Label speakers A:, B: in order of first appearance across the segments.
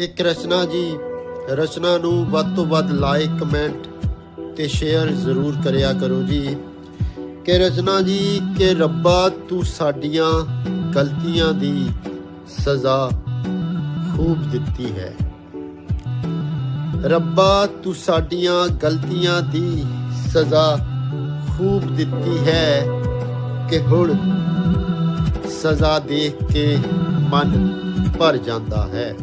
A: ਇੱਕ ਰਚਨਾ ਜੀ, ਰਚਨਾ ਨੂੰ ਵੱਧ ਤੋਂ ਵੱਧ ਲਾਈਕ ਕਮੈਂਟ ਤੇ ਸ਼ੇਅਰ ਜ਼ਰੂਰ ਕਰਿਆ ਕਰੋ ਜੀ। ਕਿ ਰਚਨਾ ਜੀ, ਕਿ ਰੱਬਾ ਤੂੰ ਸਾਡੀਆਂ ਗਲਤੀਆਂ ਦੀ ਸਜ਼ਾ ਖੂਬ ਦਿੱਤੀ ਹੈ। ਰੱਬਾ ਤੂੰ ਸਾਡੀਆਂ ਗਲਤੀਆਂ ਦੀ ਸਜ਼ਾ ਖੂਬ ਦਿੱਤੀ ਹੈ ਕਿ ਹੁਣ ਸਜ਼ਾ ਦੇਖ ਕੇ ਮਨ ਭਰ ਜਾਂਦਾ ਹੈ।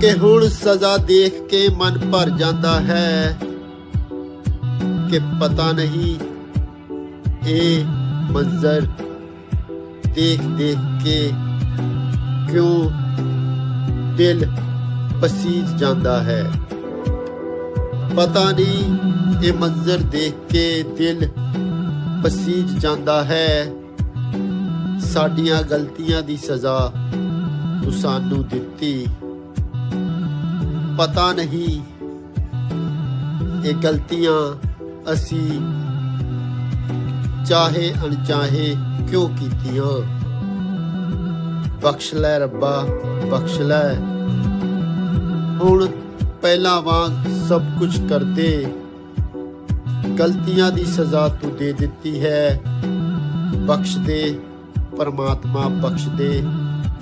A: ਕਿ ਹੁਣ ਸਜ਼ਾ ਦੇਖ ਕੇ ਮਨ ਭਰ ਜਾਂਦਾ ਹੈ ਕਿ ਪਤਾ ਨਹੀਂ ਇਹ ਮੰਜ਼ਰ ਦੇਖ ਦੇਖ ਕੇ ਕਿਉਂ ਦਿਲ ਪਸੀਜ ਜਾਂਦਾ ਹੈ। ਪਤਾ ਨਹੀਂ ਇਹ ਮੰਜ਼ਰ ਦੇਖ ਕੇ ਦਿਲ ਪਸੀਜ ਜਾਂਦਾ ਹੈ। ਸਾਡੀਆਂ ਗਲਤੀਆਂ ਦੀ ਸਜ਼ਾ ਤੂੰ ਸਾਨੂੰ ਦਿੱਤੀ। ਪਤਾ ਨਹੀਂ ਇਹ ਗਲਤੀਆਂ ਅਸੀਂ ਚਾਹੇ ਅਣਚਾਹੇ ਕਿਉਂ ਕੀਤੀਆਂ। ਬਖਸ਼ ਲੈ ਰੱਬਾ, ਬਖਸ਼ ਲੈ। ਹੁਣ ਪਹਿਲਾਂ ਵਾਂਗ ਸਭ ਕੁਝ ਕਰਦੇ। ਗਲਤੀਆਂ ਦੀ ਸਜ਼ਾ ਤੂੰ ਦੇ ਦਿੱਤੀ ਹੈ। ਬਖਸ਼ ਦੇ, ਪਰਮਾਤਮਾ ਬਖਸ਼ ਦੇ।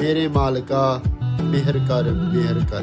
A: ਮੇਰੇ ਮਾਲਕਾ, ਮਿਹਰ ਕਰ ਮਿਹਰ ਕਰ।